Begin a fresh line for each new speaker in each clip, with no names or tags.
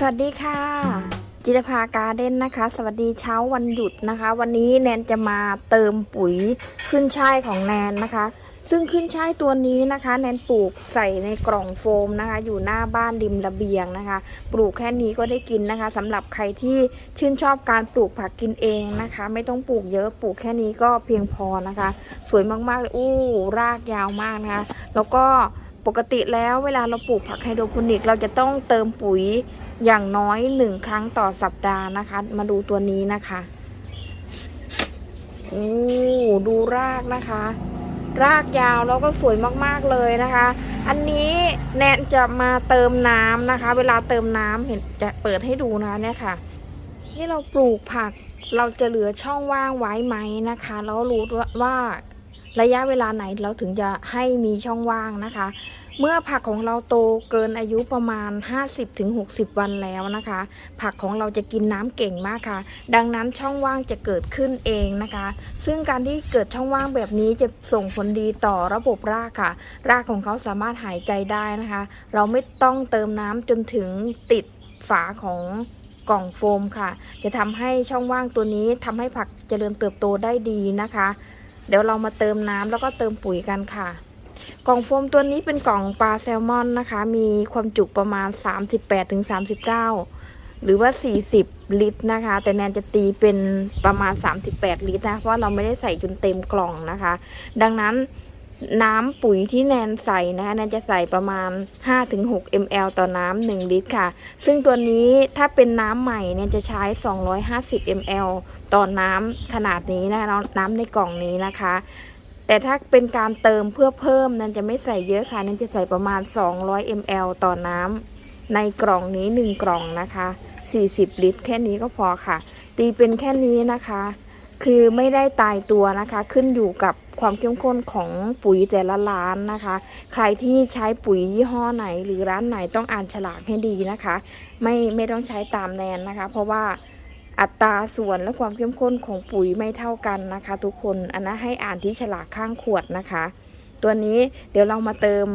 สวัสดีค่ะ จิตภาการเด้นนะคะ สวัสดีเช้าวันหยุดนะคะ วันนี้แนนจะมาเติมปุ๋ยขึ้นช่ายของแนนนะคะ ซึ่งขึ้นช่ายตัวนี้นะคะ แนนปลูกใส่ในกล่องโฟมนะคะ อยู่หน้าบ้านริมระเบียงนะคะ ปลูกแค่นี้ก็ได้กินนะคะสำหรับใครที่ชื่นชอบการปลูกผักกินเองนะคะ ไม่ต้องปลูกเยอะปลูกแค่นี้ก็เพียงพอนะคะ สวยมากๆเลยอู้รากยาวมากนะคะ แล้วก็ปกติแล้วเวลาเราปลูกผักไฮโดรโปนิก เราจะต้องเติมปุ๋ย อย่างน้อยหนึ่งครั้งต่อสัปดาห์นะคะ มาดูตัวนี้นะคะโอ้ดูรากนะคะ รากยาวแล้วก็สวยมากๆเลยนะคะ อันนี้แนนจะมาเติมน้ำนะคะ เวลาเติมน้ำเห็นจะเปิดให้ดูนะเนี่ยค่ะที่เราปลูกผักเราจะเหลือช่องว่างไว้ไหมนะคะ แล้วรู้ว่าระยะเวลาไหนเราถึงจะให้มีช่องว่างนะคะ เมื่อผักของเราโตเกินอายุประมาณ 50-60 วันแล้วนะคะ ผักของเราจะกินน้ำเก่งมากค่ะ ดังนั้นช่องว่างจะเกิดขึ้นเองนะคะ ซึ่งการที่เกิดช่องว่างแบบนี้จะส่งผลดีต่อระบบรากค่ะ รากของเขาสามารถหายใจได้นะคะ เราไม่ต้องเติมน้ำจนถึงติดฝาของกล่องโฟมค่ะ จะทำให้ช่องว่างตัวนี้ทำให้ผักเจริญเติบโตได้ดีนะคะ เดี๋ยวเรามาเติมน้ำแล้วก็เติมปุ๋ยกันค่ะ กล่องโฟมตัวนี้เป็นกล่องปลาแซลมอนนะคะ มีความจุประมาณ 38-39 หรือว่า 40 ลิตรนะคะ แต่แนนจะตีเป็นประมาณ 38 ลิตรนะเพราะเราไม่ได้ใส่จนเต็มกล่องนะคะ ดังนั้นน้ำปุ๋ยที่แนนใส่นะคะแนนจะใส่ประมาณ 5-6 ml ต่อน้ำ1ลิตรค่ะ ซึ่งตัวนี้ถ้าเป็นน้ำใหม่เนี่ยจะใช้ 250 ml ต่อน้ำขนาดนี้นะคะน้ำในกล่องนี้นะคะ แต่ถ้าเป็นการเติมเพื่อเพิ่มนั้นจะไม่ใส่เยอะค่ะ นั่นจะใส่ประมาณ 200 ml ต่อน้ำในกล่องนี้ 1 กล่องนะคะ 40 ลิตร แค่นี้ก็พอค่ะ ตีเป็นแค่นี้นะคะ คือไม่ได้ตายตัวนะคะ ขึ้นอยู่กับความเข้มข้นของปุ๋ยแต่ละร้านนะคะ ใครที่ใช้ปุ๋ยยี่ห้อไหน หรือร้านไหนต้องอ่านฉลากให้ดีนะคะ ไม่ไม่ต้องใช้ตามแนนนะคะ เพราะว่า อัตราส่วนและความเข้มข้นของปุ๋ยไม่เท่ากันนะคะ ทุกคนอันนั้นให้อ่านที่ฉลากข้างขวดนะคะ ตัวนี้เดี๋ยวเรามาเติม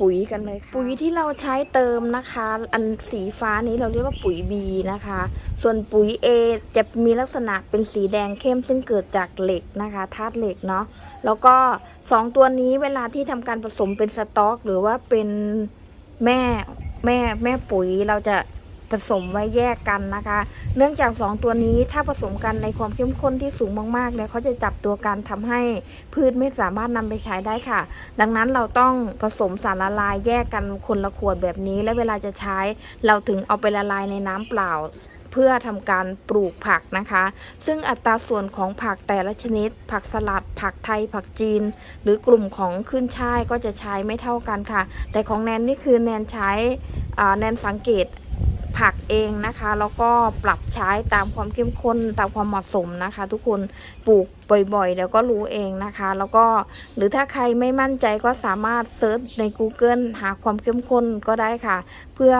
ปุ๋ยกันเลยค่ะปุ๋ยที่เราใช้เติมนะคะ อันสีฟ้านี้เราเรียกว่าปุ๋ย B นะคะ ส่วนปุ๋ย A จะมีลักษณะเป็นสีแดงเข้มซึ่งเกิดจากเหล็กนะคะธาตุเหล็กเนาะแล้วก็สองตัวนี้เวลาที่ทำการผสมเป็นสต๊อก หรือว่าเป็นแม่แม่แม่ปุ๋ยเราจะ ผสมไว้แยกกันนะคะ เนื่องจากสองตัวนี้ถ้าผสมกันในความเข้มข้นที่สูงมากๆเนี่ยเขาจะจับตัวกันทำให้พืชไม่สามารถนำไปใช้ได้ค่ะ ดังนั้นเราต้องผสมสารละลายแยกกันคนละขวดแบบนี้ และเวลาจะใช้ เราถึงเอาไปละลายในน้ำเปล่าเพื่อทำการปลูกผักนะคะ ซึ่งอัตราส่วนของผักแต่ละชนิด ผักสลัด ผักไทย ผักจีน หรือกลุ่มของขึ้นช่ายก็จะใช้ไม่เท่ากันค่ะ แต่ของแนนนี่คือแนนใช้แนนสังเกต เองนะคะ แล้วก็ปรับใช้ตามความเข้มข้นตามความเหมาะสมนะคะ ทุกคนปลูกบ่อยๆเดี๋ยวก็รู้เองนะคะ แล้วก็หรือถ้าใครไม่มั่นใจก็สามารถเซิร์ชใน Google หาความเข้มข้นก็ได้ค่ะ เพื่อ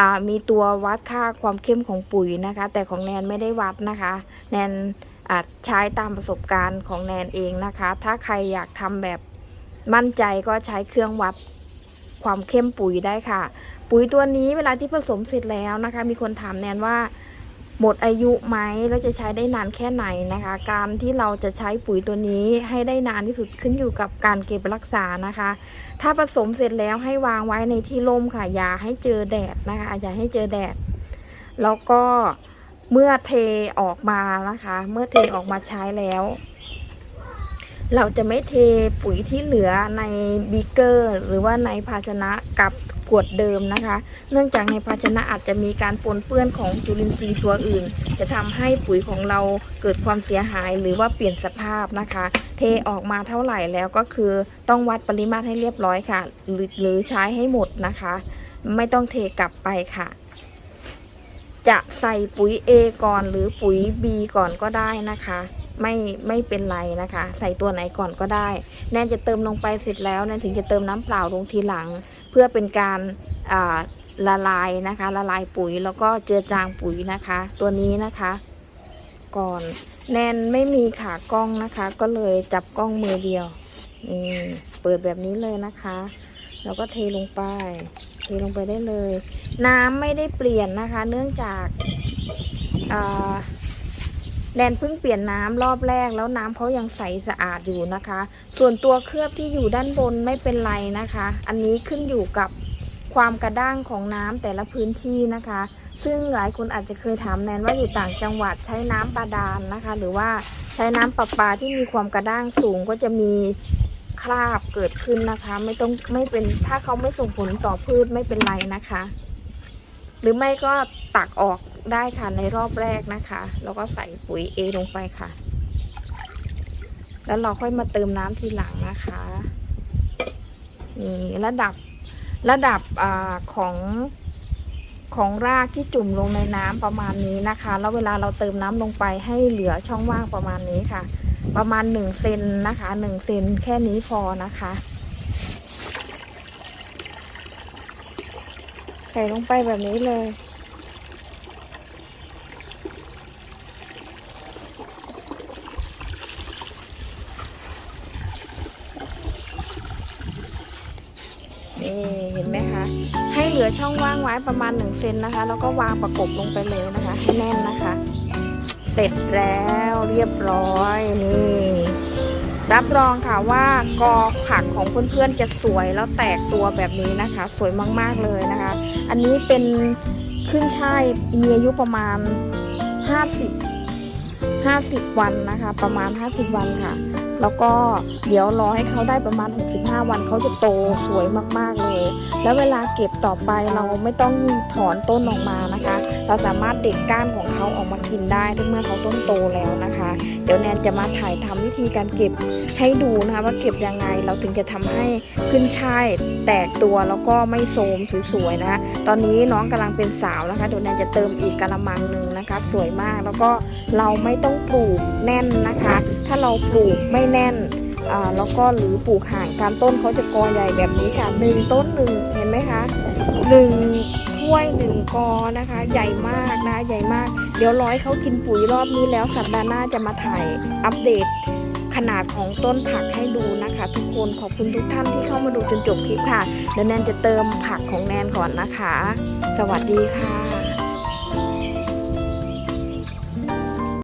อมีตัววัดค่าความเข้มของปุ๋ยนะคะ แต่ของแนนไม่ได้วัดนะคะ แนนอาจใช้ตามประสบการณ์ของแนนเองนะคะ ถ้าใครอยากทำแบบมั่นใจก็ใช้เครื่องวัด ความเข้มปุ๋ยได้ค่ะ ปุ๋ยตัวนี้เวลาที่ผสมเสร็จแล้วนะคะ มีคนถามแนนว่าหมดอายุไหมแล้วจะใช้ได้นานแค่ไหนนะคะ การที่เราจะใช้ปุ๋ยตัวนี้ให้ได้นานที่สุดขึ้นอยู่กับการเก็บรักษานะคะ ถ้าผสมเสร็จแล้วให้วางไว้ในที่ร่มค่ะอย่าให้เจอแดดนะคะอย่าให้เจอแดด แล้วก็เมื่อเทออกมานะคะ เมื่อเทออกมาใช้แล้ว เราจะไม่เทปุ๋ยที่เหลือในบีเกอร์ หรือว่าในภาชนะกับขวดเดิมนะคะ เนื่องจากในภาชนะอาจจะมีการปนเปื้อนของจุลินทรีย์ตัวอื่น จะทำให้ปุ๋ยของเราเกิดความเสียหายหรือว่าเปลี่ยนสภาพนะคะ เทออกมาเท่าไหร่แล้วก็คือต้องวัดปริมาตรให้เรียบร้อยค่ะ หรือหรือใช้ให้หมดนะคะ ไม่ต้องเทกลับไปค่ะ จะใส่ปุ๋ย A ก่อนหรือปุ๋ย B ก่อนก็ได้นะคะ ไม่ไม่เป็นไรนะคะ ใส่ตัวไหนก่อนก็ได้ แนนจะเติมลงไปเสร็จแล้วแนนถึงจะเติมน้ำเปล่าลงทีหลัง เพื่อเป็นการาละลายนะคะ ละลายปุ๋ยแล้วก็เจือจางปุ๋ยนะคะ ตัวนี้นะคะ ก่อนแนนไม่มีขากล้องนะคะ ก็เลยจับกล้องมือเดียวนี่เปิดแบบนี้เลยนะคะ แล้วก็เทลงไป เทลงไปได้เลย น้ำไม่ได้เปลี่ยนนะคะ เนื่องจากอ่า แนนเพิ่งเปลี่ยนน้ำรอบแรกแล้วน้ำเขายังใสสะอาดอยู่นะคะ ส่วนตัวเคลือบที่อยู่ด้านบนไม่เป็นไรนะคะ อันนี้ขึ้นอยู่กับความกระด้างของน้ำแต่ละพื้นที่นะคะ ซึ่งหลายคนอาจจะเคยถามแนนว่าอยู่ต่างจังหวัดใช้น้ำบาดาลนะคะ หรือว่าใช้น้ำประปาที่มีความกระด้างสูงก็จะมีคราบเกิดขึ้นนะคะ ไม่ต้องไม่เป็นถ้าเขาไม่ส่งผลต่อพืชไม่เป็นไรนะคะ หรือไม่ก็ตักออก ได้ค่ะในรอบแรกนะคะ แล้วก็ใส่ปุ๋ยเอลงไปค่ะ แล้วเราค่อยมาเติมน้ำทีหลังนะคะนี่ระดับระดับอของของรากที่จุ่มลงในน้ำประมาณนี้นะคะ แล้วเวลาเราเติมน้ำลงไปให้เหลือช่องว่างประมาณนี้ค่ะ ประมาณหนึ่งเซนนะคะหนึ่งเซนแค่นี้พอนะคะ ใส่ลงไปแบบนี้เลย นี่เห็นไหมคะ ให้เหลือช่องว่างไว้ประมาณ1เซนนะคะ แล้วก็วางประกบลงไปเลยนะคะให้แน่นนะคะ เสร็จแล้วเรียบร้อยนี่รับรองค่ะว่ากอผักของเพื่อนๆจะสวยแล้วแตกตัวแบบนี้นะคะ สวยมากๆเลยนะคะ อันนี้เป็นขึ้นช่ายมีอายุประมาณ 50 50 วันนะคะ ประมาณ 50 วันค่ะ แล้วก็เดี๋ยวรอให้เขาได้ประมาณ 65 วันเขาจะโตสวยมากๆเลย แล้วเวลาเก็บต่อไปเราไม่ต้องถอนต้นออกมานะคะ เราสามารถเด็ดก้านของเขาออกมากินได้เมื่อเขาต้นโตแล้วนะคะ เดี๋ยวแนนจะมาถ่ายทำวิธีการเก็บให้ดูนะคะว่าเก็บยังไงเราถึงจะทำให้ขึ้นช่ายแตกตัวแล้วก็ไม่โทรมสวยๆนะคะ ตอนนี้น้องกำลังเป็นสาวนะคะเดี๋ยวแนนจะเติมอีกกระมังหนึ่งนะคะ สวยมากแล้วก็เราไม่ต้องปลูกแน่นนะคะ ถ้าเราปลูกไม่แน่นแล้วก็หรือปลูกห่างการต้นเขาจะกอใหญ่แบบนี้ค่ะหนึ่งต้นหนึ่งเห็นไหมคะหนึ่ง ถ้วยหนึ่งกอนะคะ ใหญ่มากนะใหญ่มาก เดี๋ยวร้อยเขากินปุ๋ยรอบนี้แล้วสัปดาห์หน้าจะมาถ่ายอัปเดตขนาดของต้นผักให้ดูนะคะ ทุกคนขอบคุณทุกท่านที่เข้ามาดูจนจบคลิปค่ะเดี๋ยวแนนจะเติมผักของแนนก่อนนะคะ สวัสดีค่ะ